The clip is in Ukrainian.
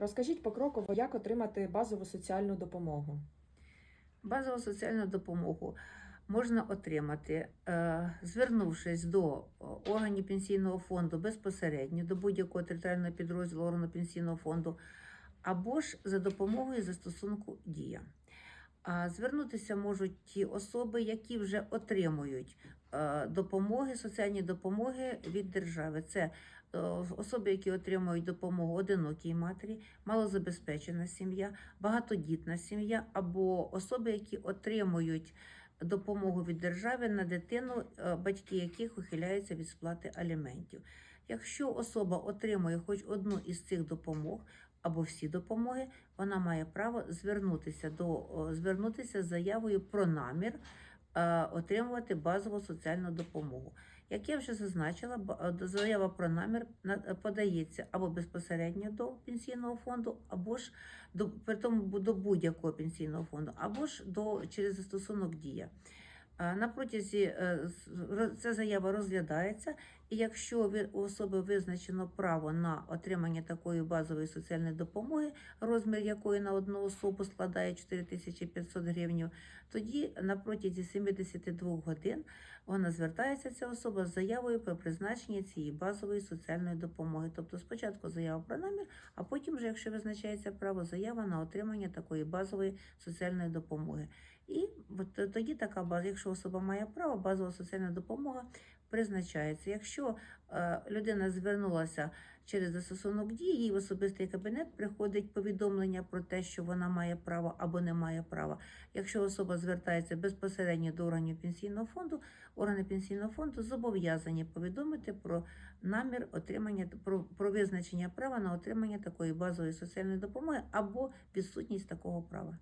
Розкажіть покроково, як отримати базову соціальну допомогу. Базову соціальну допомогу можна отримати, е, звернувшись до е, органів пенсійного фонду безпосередньо до будь-якого територіального підрозділу органу пенсійного фонду, або ж за допомогою застосунку Дія. А Звернутися можуть ті особи, які вже отримують е, допомоги, соціальні допомоги від держави. Це е, особи, які отримують допомогу одинокій матері, малозабезпечена сім'я, багатодітна сім'я або особи, які отримують допомогу від держави на дитину, е, батьки яких ухиляються від сплати аліментів. Якщо особа отримує хоч одну із цих допомог або всі допомоги, вона має право звернутися до звернутися з заявою про намір е, отримувати базову соціальну допомогу. Як я вже зазначила, е, заява про намір на- е, подається або безпосередньо до пенсійного фонду, або ж до при тому до будь-якого пенсійного фонду, або ж до через застосунок дія. Е, На протязі е, ця заява розглядається, і якщо у особи визначено право на отримання такої базової соціальної допомоги, розмір якої на одну особу складає 4500 гривень, тоді на протязі 72 годин вона звертається ця особа з заявою про призначення цієї базової соціальної допомоги. Тобто спочатку заява про намір, а потім, вже, якщо визначається право, заява на отримання такої базової соціальної допомоги. І тоді така база, якщо особа має право, базова соціальна допомога призначається. Якщо е, людина звернулася через застосунок дії, їй в особистий кабінет приходить повідомлення про те, що вона має право або не має права. Якщо особа звертається безпосередньо до органів пенсійного фонду, органи пенсійного фонду зобов'язані повідомити про намір отримання про, про визначення права на отримання такої базової соціальної допомоги або відсутність такого права.